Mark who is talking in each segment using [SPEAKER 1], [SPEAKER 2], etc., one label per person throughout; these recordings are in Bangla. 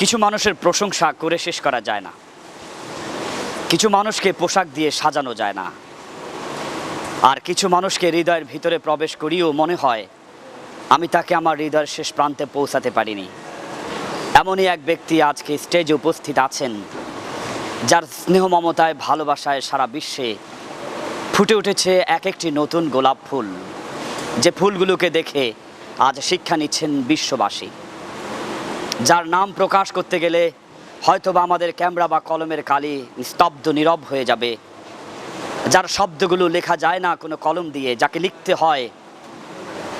[SPEAKER 1] কিছু মানুষের প্রশংসা করে শেষ করা যায় না। কিছু মানুষকে পোশাক দিয়ে সাজানো যায় না। আর কিছু মানুষকে হৃদয়ের ভিতরে প্রবেশ করিয়েও মনে হয়, আমি তাকে আমার হৃদয়ের শেষ প্রান্তে পৌঁছাতে পারিনি। এমনই এক ব্যক্তি আজকে স্টেজে উপস্থিত আছেন, যার স্নেহ মমতায় ভালোবাসায় সারা বিশ্বে ফুটে উঠেছে এক একটি নতুন গোলাপ ফুল, যে ফুলগুলোকে দেখে আজ শিক্ষা নিচ্ছেন বিশ্ববাসী। যার নাম প্রকাশ করতে গেলে হয়তোবা আমাদের ক্যামেরা বা কলমের কালি স্তব্ধ নীরব হয়ে যাবে। যার শব্দগুলো লেখা যায় না কোনো কলম দিয়ে, যাকে লিখতে হয়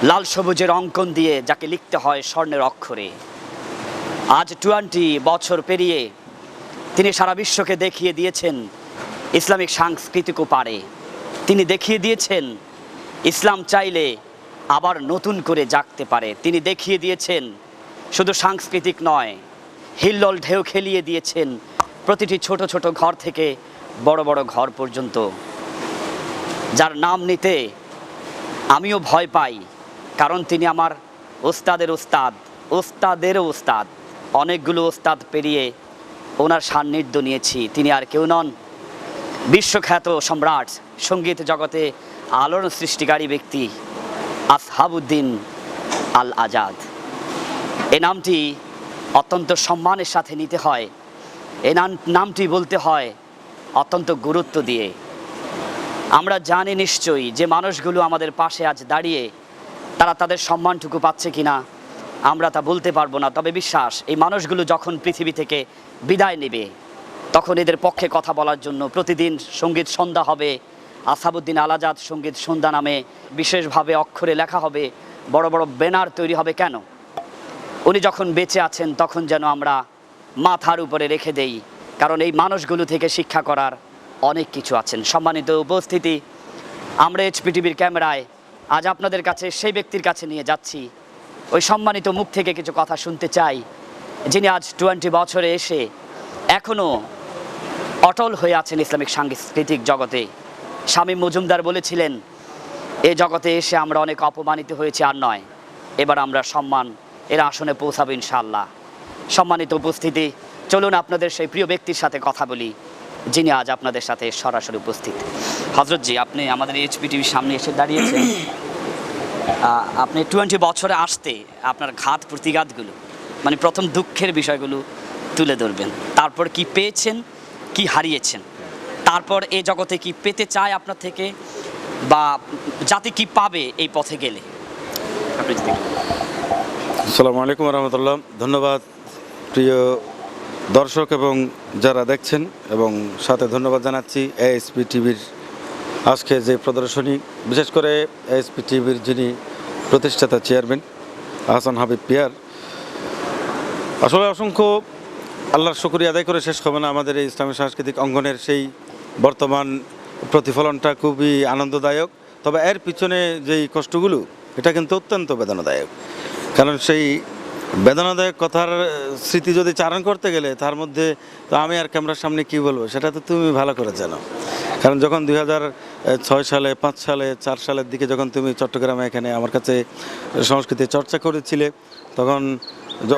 [SPEAKER 1] লাল সবুজের অঙ্কন দিয়ে, যাকে লিখতে হয় স্বর্ণের অক্ষরে। আজ টোয়েন্টি বছর পেরিয়ে তিনি সারা বিশ্বকে দেখিয়ে দিয়েছেন ইসলামিক সাংস্কৃতিকও পারে তিনি দেখিয়ে দিয়েছেন ইসলাম চাইলে আবার নতুন করে জাগতে পারে। তিনি দেখিয়ে দিয়েছেন শুধু সাংস্কৃতিক নয়, হিল্লোল ঢেউ খেলিয়ে দিয়েছেন প্রতিটি ছোট ছোট ঘর থেকে বড় বড় ঘর পর্যন্ত। যার নাম নিতে আমিও ভয় পাই, কারণ তিনি আমার ওস্তাদের ওস্তাদ ওস্তাদেরও ওস্তাদ। অনেকগুলো ওস্তাদ পেরিয়ে ওনার সান্নিধ্য নিয়েছি। তিনি আর কেউ নন। বিশ্বখ্যাত সম্রাট, সংগীত জগতে আলোড়ন সৃষ্টিকারী ব্যক্তি, আসহাবুদ্দিন আল আজাদ এ নামটি অত্যন্ত সম্মানের সাথে নিতে হয়। এ নাম- নামটি বলতে হয় অত্যন্ত গুরুত্ব দিয়ে। আমরা জানি নিশ্চয়ই যে মানুষগুলো আমাদের পাশে আজ দাঁড়িয়ে, তারা তাদের সম্মানটুকু পাচ্ছে কি না আমরা তা বলতে পারব না। তবে বিশ্বাস, এই মানুষগুলো যখন পৃথিবী থেকে বিদায় নেবে, তখন এদের পক্ষে কথা বলার জন্য প্রতিদিন সংগীত সন্ধ্যা হবে, আসাবুদ্দিন আলাজাদ সংগীত সন্ধ্যা নামে বিশেষভাবে অক্ষরে লেখা হবে, বড় বড় ব্যানার তৈরি হবে কেন? উনি যখন বেঁচে আছেন, তখন যেন আমরা মাথার উপরে রেখে দেই। কারণ এই মানুষগুলো থেকে শিক্ষা করার অনেক কিছু আছেন সম্মানিত উপস্থিতি, আমরা এইচপিটিভির ক্যামেরায় আজ আপনাদের কাছে সেই ব্যক্তির কাছে নিয়ে যাচ্ছি। ওই সম্মানিত মুখ থেকে কিছু কথা শুনতে চাই, যিনি আজ টোয়েন্টি বছরে এসে এখনও অটল হয়ে আছেন ইসলামিক সাংস্কৃতিক জগতে। স্বামী মজুমদার বলেছিলেন, এ জগতে এসে আমরা অনেক অপমানিত হয়েছি আর নয়। এবার আমরা সম্মান এর আসনে পৌঁছাবে ইনশাল্লাহ সম্মানিত উপস্থিতি, চলুন আপনাদের সেই প্রিয় ব্যক্তির সাথে কথা বলি, যিনি আজ আপনাদের সাথে সরাসরি উপস্থিত। হজরতজি আপনি আমাদের এইচপি টিভির সামনে এসে দাঁড়িয়েছেন। আপনি টোয়েন্টি বছরে আসতে আপনার ঘাত প্রতিঘাতগুলো মানে প্রথম দুঃখের বিষয়গুলো তুলে ধরবেন। তারপর কি পেয়েছেন, কি হারিয়েছেন? তারপর এ জগতে কি পেতে চায় আপনার থেকে, বা জাতি কি পাবে এই পথে গেলে?
[SPEAKER 2] আসসালামু আলাইকুম রহমতুল্লাহ। ধন্যবাদ প্রিয় দর্শক এবং যারা দেখছেন এবং সাথে ধন্যবাদ জানাচ্ছি এএসপি টিভির আজকে যে প্রদর্শনী, বিশেষ করে এএসপি টিভির যিনি প্রতিষ্ঠাতা চেয়ারম্যান আহসান হাবিব পিয়ার। আসলে অসংখ্য আল্লাহর শুক্রিয়া আদায় করে শেষ হবে না আমাদের এই ইসলামী সাংস্কৃতিক অঙ্গনের সেই বর্তমান প্রতিফলনটা খুবই আনন্দদায়ক। তবে এর পিছনে যেই কষ্টগুলো, এটা কিন্তু অত্যন্ত বেদনাদায়ক। কারণ সেই বেদনাদায়ক কথার স্মৃতি যদি চারণ করতে গেলে তার মধ্যে তো আমি আর ক্যামেরার সামনে কি বলব? সেটা তো তুমি ভালো করে জানো। কারণ যখন দুই হাজার ছয় সালে পাঁচ সালে চার সালের দিকে যখন তুমি চট্টগ্রামে এখানে আমার কাছে সংস্কৃতি চর্চা করেছিলে তখন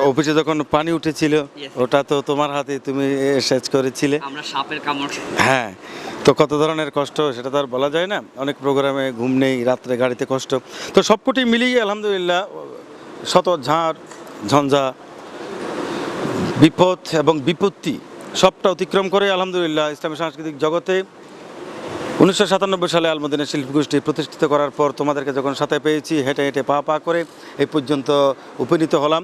[SPEAKER 2] অফিসে যখন পানি উঠেছিল ওটা তো তোমার হাতে তুমি সেচ করেছিলে। হ্যাঁ তো কত ধরনের কষ্ট সেটা তো আর বলা যায় না। অনেক প্রোগ্রামে ঘুম নেই রাত্রে গাড়িতে কষ্ট। তো সবকটি মিলিয়ে আলহামদুলিল্লাহ শত ঝাড়, ঝঞ্ঝা, বিপদ এবং বিপত্তি সবটা অতিক্রম করে আলহামদুলিল্লাহ ইসলামী সাংস্কৃতিক জগতে উনিশশো সাতানব্বই সালে আলমদিনের শিল্পী গোষ্ঠী প্রতিষ্ঠিত করার পর তোমাদেরকে যখন সাথে পেয়েছি, হেঁটে হেঁটে পা পা করে এই পর্যন্ত উপনীত হলাম।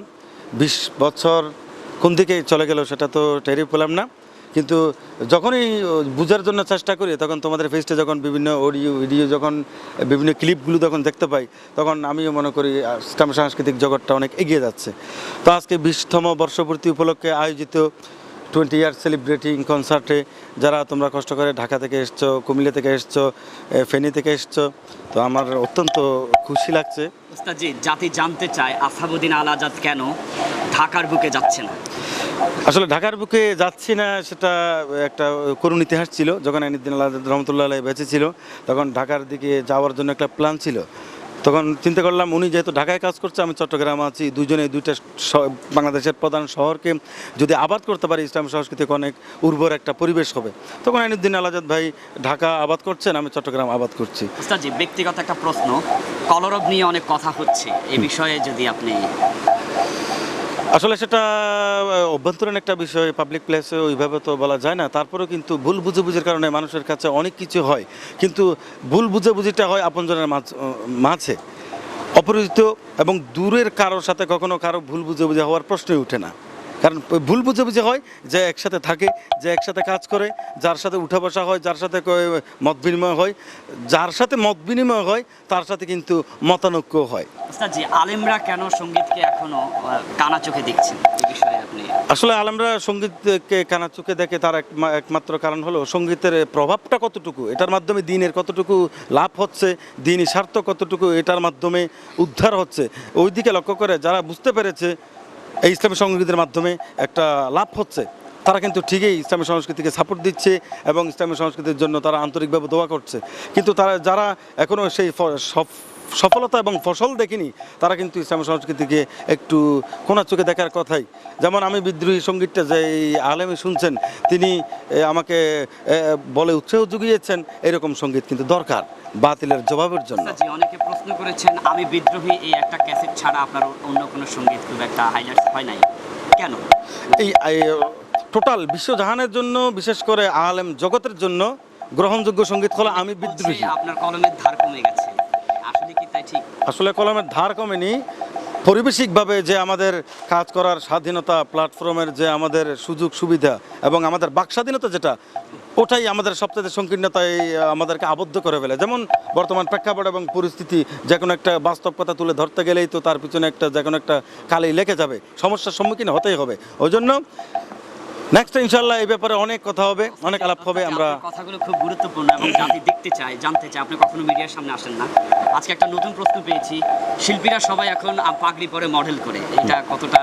[SPEAKER 2] বিশ বছর কোন দিকে চলে গেল সেটা তো টেরি পেলাম না। কিন্তু যখনই বুঝার জন্য চেষ্টা করি, তখন তোমাদের ফেসটে যখন বিভিন্ন অডিও ভিডিও যখন, বিভিন্ন ক্লিপগুলো যখন দেখতে পাই, তখন আমিও মনে করি ইসলাম সাংস্কৃতিক জগৎটা অনেক এগিয়ে যাচ্ছে। তো আজকে বিশতম বর্ষপূর্তি উপলক্ষে আয়োজিত টোয়েন্টি ইয়ার সেলিব্রেটিং কনসার্টে যারা তোমরা কষ্ট করে ঢাকা থেকে এসছো, কুমিল্লা থেকে এসছো ফেনী থেকে এসছো, তো আমার অত্যন্ত খুশি লাগছে।
[SPEAKER 1] জাতি জানতে চায় আসাবুদ্দিন আল আজাদ কেন ঢাকার বুকে যাচ্ছে না?
[SPEAKER 2] আসলে ঢাকার বুকে যাচ্ছি না সেটা একটা করুণ ইতিহাস ছিল। যখন আইনুদ্দিন আল্লাহ রহমতুল্লাহ আলাই বেঁচে ছিল তখন ঢাকার দিকে যাওয়ার জন্য একটা প্ল্যান ছিল। তখন চিন্তা করলাম উনি যেহেতু ঢাকায় কাজ করছে আমি চট্টগ্রামে আছি দুজনে দুইটা বাংলাদেশের প্রধান শহরকে যদি আবাদ করতে পারি ইসলাম সংস্কৃতিকে অনেক উর্বর একটা পরিবেশ হবে। তখন আইনুদ্দিন আলাজাদ ভাই ঢাকা আবাদ করছেন আমি চট্টগ্রাম আবাদ করছি।
[SPEAKER 1] ব্যক্তিগত একটা প্রশ্ন। কলরব নিয়ে অনেক কথা হচ্ছে। এই বিষয়ে যদি আপনি
[SPEAKER 2] আসলে সেটা অভ্যন্তরীণ একটা বিষয় পাবলিক প্লেসে ওইভাবে তো বলা যায় না। তারপরেও কিন্তু ভুল বুঝাবুঝির কারণে মানুষের কাছে অনেক কিছু হয়। কিন্তু ভুল বুঝাবুঝিটা হয় আপনজনের মাঝ- অপরিচিত এবং দূরের কারোর সাথে কখনো কারও ভুল বুঝাবুঝি হওয়ার প্রশ্নই ওঠে না। কারণ ভুল বুঝাবুঝি হয় যে একসাথে থাকে যে একসাথে কাজ করে যার সাথে উঠা বসা হয় যার সাথে ক- মত বিনিময় হয় যার সাথে মত বিনিময় হয় তার সাথে কিন্তু মতানৈক্য হয়।
[SPEAKER 1] আলেমরা কেন সঙ্গীতকে এখনও কানা চোখে দেখছেন?
[SPEAKER 2] আসলে আলমরা সঙ্গীতকে কানা চোখে দেখে তার এক- একমাত্র কারণ হলো সঙ্গীতের প্রভাবটা কতটুকু এটার মাধ্যমে দিনের কতটুকু লাভ হচ্ছে দিনই স্বার্থ কতটুকু এটার মাধ্যমে উদ্ধার হচ্ছে। ওই দিকে লক্ষ্য করে যারা বুঝতে পেরেছে এই ইসলামী সংস্কৃতির মাধ্যমে একটা লাভ হচ্ছে। তারা কিন্তু ঠিকই ইসলামী সংস্কৃতিকে সাপোর্ট দিচ্ছে এবং ইসলামী সংস্কৃতির জন্য তারা আন্তরিকভাবে দোয়া করছে। কিন্তু তারা, যারা এখনও সেই সব সফলতা এবং ফসল দেখিনি তারা কিন্তু ইসলামী সংস্কৃতিকে একটু কোনা চোখে দেখার কথাই। যেমন আমি বিদ্রোহী সঙ্গীতটা যে আলেমে শুনছেন তিনি আমাকে বলে উৎসাহ জুগিয়েছেন এরকম সংগীত কিন্তু দরকার বাতিলের জবাবের জন্য।
[SPEAKER 1] উস্তাদজি অনেকে প্রশ্ন করেছেন আমি বিদ্রোহী এই একটা ক্যাসেট ছাড়া আপনার অন্য কোনো সংগীত খুব একটা হাইলাইটস হয় নাই। কেন?
[SPEAKER 2] এই টোটাল বিশ্বজাহানের জন্য বিশেষ করে আলেম জগতের জন্য গ্রহণযোগ্য সংগীত হলো আমি বিদ্রোহী।
[SPEAKER 1] আপনার কলমের ধার কমে গেছে। ঠিক।
[SPEAKER 2] আসলে কলমের ধার কমেনি। পরিবেশিকভাবে যে আমাদের কাজ করার স্বাধীনতা প্ল্যাটফর্মের যে আমাদের সুযোগ সুবিধা এবং আমাদের বাক স্বাধীনতা যেটা ওটাই আমাদের সবচেয়ে সংকীর্ণতায় আমাদেরকে আবদ্ধ করে ফেলে। যেমন বর্তমান প্রেক্ষাপট এবং পরিস্থিতি যে কোনো একটা বাস্তব কথা তুলে ধরতে গেলেই তো তার পিছনে একটা যে কোনো একটা কালি লেগে যাবে। সমস্যার সম্মুখীন হতেই হবে। ওই জন্য নেক্সট ইনশাল্লাহ এই ব্যাপারে অনেক কথা হবে অনেক আলাপ হবে আমরা
[SPEAKER 1] কথাগুলো খুব গুরুত্বপূর্ণ এবং দেখতে চায় জানতে চায়। আপনি কখনো মিডিয়ার সামনে আসেন না। আজকে একটা নতুন প্রশ্ন পেয়েছি। শিল্পীরা সবাই এখন পাগড়ি পরে মডেল করে। এটা কতটা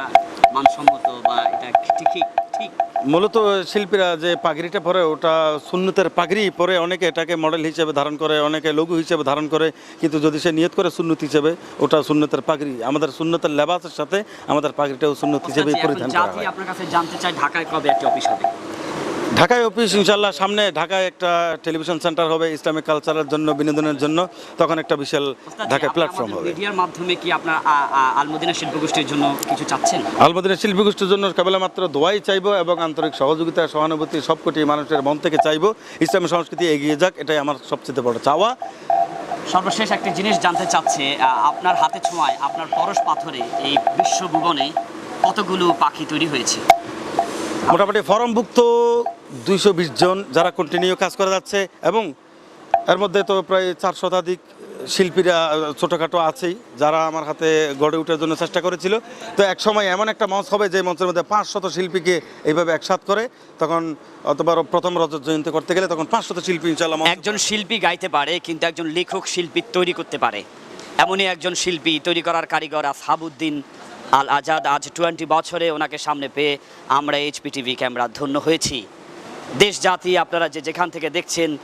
[SPEAKER 1] মানসম্মত বা এটা ঠিক ঠিক
[SPEAKER 2] মূলত শিল্পীরা যে পাগড়িটা পরে ওটা সুন্নতের পাগড়ি পরে অনেকে এটাকে মডেল হিসেবে ধারণ করে অনেকে লঘু হিসেবে ধারণ করে কিন্তু যদি সে নিয়ত করে সুন্নত হিসেবে ওটা সুন্নতের পাগড়ি। আমাদের সুন্নতের লেবাসের সাথে আমাদের পাগড়িটাও সুন্নত হিসেবে পরিধান করা হয়।
[SPEAKER 1] আপনার কাছে জানতে চায় ঢাকায় কবে একটি অফিস হবে?
[SPEAKER 2] ঢাকায় অফিস ইনশাল্লাহ সামনে ঢাকায় একটা টেলিভিশন সেন্টার হবে ইসলামিক কালচারের জন্য বিনোদনের জন্য তখন একটা বিশাল ঢাকায় প্ল্যাটফর্ম হবে।
[SPEAKER 1] মিডিয়ার মাধ্যমে কি আপনার আলমদিনা শিল্পগোষ্ঠীর জন্য কিছু চাচ্ছেন?
[SPEAKER 2] আলমদিনের শিল্পী গোষ্ঠীর জন্য কেবলমাত্র দোয়াই চাইব এবং আন্তরিক সহযোগিতা সহানুভূতি সব কোটি মানুষের মন থেকে চাইব। ইসলামী সংস্কৃতি এগিয়ে যাক এটাই আমার সবচেয়ে বড় চাওয়া।
[SPEAKER 1] সর্বশেষ একটি জিনিস জানতে চাচ্ছে আপনার হাতে ছোঁয়ায় আপনার পরশ পাথরে এই বিশ্বভুবনে কতগুলো পাখি তৈরি হয়েছে?
[SPEAKER 2] মোটামুটি ফরমভুক্ত দুইশো বিশ জন যারা কন্টিনিউ কাজ করে যাচ্ছে এবং এর মধ্যে তো প্রায় চার শতাধিক শিল্পীরা, ছোটোখাটো আছেই, যারা আমার হাতে গড়ে ওঠার জন্য চেষ্টা করেছিল। তো এক সময় এমন একটা মঞ্চ হবে যে মঞ্চের মধ্যে পাঁচ শত শিল্পীকে এইভাবে একসাথ করে, তখন অথবা প্রথম রজত জয়ন্তী করতে গেলে তখন পাঁচ শত শিল্পী ইনশাল্লাহ
[SPEAKER 1] একজন শিল্পী গাইতে পারে, কিন্তু একজন লেখক শিল্পী তৈরি করতে পারে। এমনই একজন শিল্পী তৈরি করার কারিগর আসহাবুদ্দিন আল আজাদ আজ টোয়েন্টি বছরে ওনাকে সামনে পেয়ে আমরা এইচপি টিভি ক্যামেরা ধন্য হয়েছি। দেশ, জাতি আপনারা যে যেখান থেকে দেখছেন,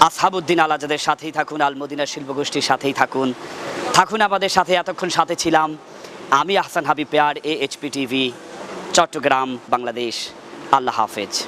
[SPEAKER 1] আসহাবুদ্দিন আলাজাদের সাথেই থাকুন আল মদিনা শিল্পগোষ্ঠীর সাথেই থাকুন। থাকুন আমাদের সাথে, এতক্ষণ সাথে ছিলাম আমি Ahsan Habib pair A HP TV Chattogram, Bangladesh. আল্লাহ হাফেজ।